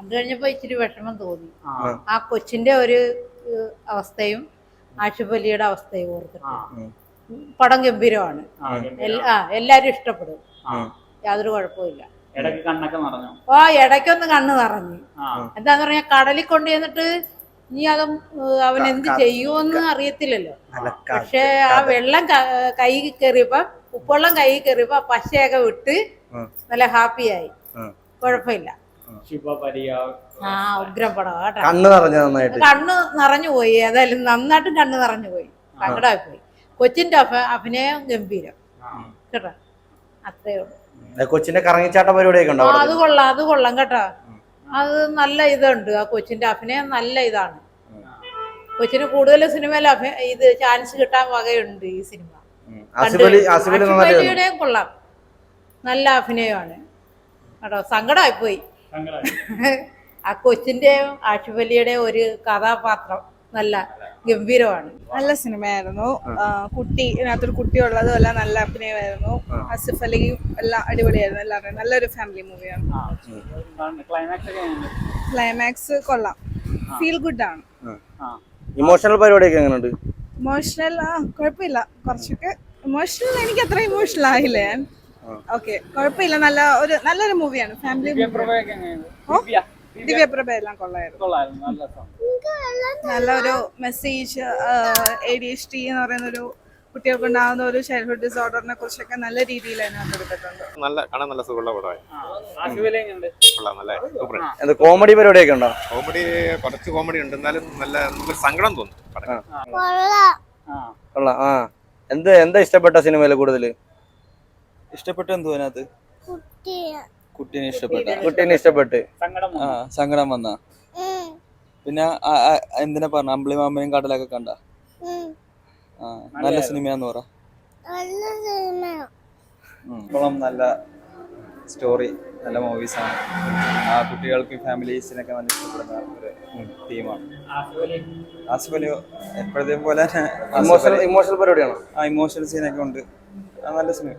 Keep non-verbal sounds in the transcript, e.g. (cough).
കണ്ടു കഴിഞ്ഞപ്പോ ഇച്ചിരി വിഷമം തോന്നി. ആ. കൊച്ചിന്റെ ഒരു അവസ്ഥയും ആശുപലിയുടെ അവസ്ഥയും ഓർത്തിട്ട്. പടം ഗംഭീരമാണ്. ആ എല്ലാരും ഇഷ്ടപ്പെടും. യാതൊരു കുഴപ്പമില്ല ഓ ഇടയ്ക്കൊന്ന് കണ്ണ് നിറഞ്ഞു. എന്താന്ന് പറഞ്ഞാൽ കടലിൽ കൊണ്ട് ചെന്നിട്ട് ഇനി അത് അവൻ എന്ത് ചെയ്യുമെന്ന് അറിയത്തില്ലല്ലോ. പക്ഷെ ആ വെള്ളം ക- കയറിയപ്പോ ഉപ്പുവെള്ളം കൈ കയറിയപ്പോ പശയൊക്കെ വിട്ട് നല്ല ഹാപ്പിയായി. കുഴപ്പമില്ല. ആ ഉഗ്രം പടം കേട്ടോ. കണ്ണ് നിറഞ്ഞ നന്നായിട്ട്. കണ്ണ് നിറഞ്ഞു പോയി. ഏതായാലും നന്നായിട്ട് കണ്ണ് നിറഞ്ഞു പോയി. സങ്കടമായി പോയി. കൊച്ചിന്റെ അഭ- അഭിനയം ഗംഭീരം. കേട്ടോ. അത്രേ ഉള്ളൂ. കൊച്ചിന്റെ കറങ്ങിച്ചാട്ട പരിപാടിയൊക്കെ ഉണ്ടോ ആ അവിടെ? അത് കൊള്ളാം അത് കൊള്ളാം കേട്ടോ. അത് നല്ല ഇതുണ്ട്. ആ കൊച്ചിന്റെ അഭിനയം നല്ല ഇതാണ്. കൊച്ചിന് കൂടുതൽ സിനിമയിൽ അഭി ഇത് ചാൻസ് കിട്ടാൻ വകയുണ്ട് ഈ സിനിമ. ഉം. നന്നായിട്ട്. കൊള്ളാം. നല്ല അഭിനയമാണ്. കേട്ടോ സങ്കടമായി പോയി (laughs) ആ കൊച്ചിന്റെയും ആഷുബലിയുടെ ഒരു കഥാപാത്രം നല്ല ഗംഭീരമാണ്. നല്ല സിനിമയായിരുന്നു. കുട്ടി ഇതിനകത്തൊരു കുട്ടിയുള്ളതും എല്ലാം നല്ല അഭിനയമായിരുന്നു. ആസിഫ് അലിയും എല്ലാം അടിപൊളിയായിരുന്നു. എല്ലാവരും നല്ലൊരു ഫാമിലി മൂവിയാണ് ക്ലൈമാക്സ് കൊള്ളാം. ഫീൽ ഗുഡ് ആണ്. ഇമോഷണൽ പരിപാടിയൊക്കെ എങ്ങനെയുണ്ട്? ഇമോഷണൽ ആ കുഴപ്പമില്ല. കുറച്ചൊക്കെ. ഇമോഷണൽ എനിക്ക് അത്ര ഇമോഷണൽ ആയില്ല ഞാൻ. ഓക്കെ കുഴപ്പമില്ല. നല്ല ഒരു നല്ലൊരു മൂവിയാണ്. ഫാമിലി? ദിവ്യ പ്രഭ എല്ലാം കൊള്ളായിരുന്നു. നല്ലൊരു message A D H T എന്ന് പറയുന്ന ഒരു കുട്ടികൾക്കുണ്ടാകുന്ന ഒരു ചൈൽഡ്ഹുഡ് ഡിസോർഡറിനെ കുറിച്ചൊക്കെ നല്ല രീതിയിൽ അതിനകത്ത് എടുത്തിട്ടുണ്ട്. നല്ല കാണാൻ നല്ല സുഖമുള്ള പടമായി കോമഡി പരിപാടിയൊക്കെ ഉണ്ടോ? കോമഡി കുറച്ച് കോമഡി ഉണ്ട്. എന്നാലും നല്ല നമുക്ക് സങ്കടം തോന്നും പടം. ആ. കൊള്ളാം. ആ. എന്ത് എന്താ ഇഷ്ടപ്പെട്ട സിനിമയിൽ കൂടുതൽ ഇഷ്ടപ്പെട്ടു എന്തോ അതിനകത്ത്? കുട്ടീനെ ഇഷ്ടപ്പെട്ട. കുട്ടീനെ ഇഷ്ടപ്പെട്ട്. ആ. സങ്കടം വന്ന? പിന്നെ എന്തിനാ പറഞ്ഞ? അമ്പിളി മാമനും കടലൊക്കെ കണ്ട? ആ നല്ല സിനിമയാന്ന് പറ. ഇപ്പോഴും നല്ല സ്റ്റോറി നല്ല മൂവീസാണ്. ആ കുട്ടികൾക്ക് ഫാമിലീസിനൊക്കെ നല്ല ഇഷ്ടപ്പെടുന്ന ഒരു തീമാണ് ആസിഫ് അലി എപ്പോഴത്തെയും പോലെ തന്നെ ഇമോഷണൽ പരിപാടിയാണോ? ആ ഇമോഷണൽ സീനൊക്കെ ഉണ്ട്. ആ നല്ല സിനിമ.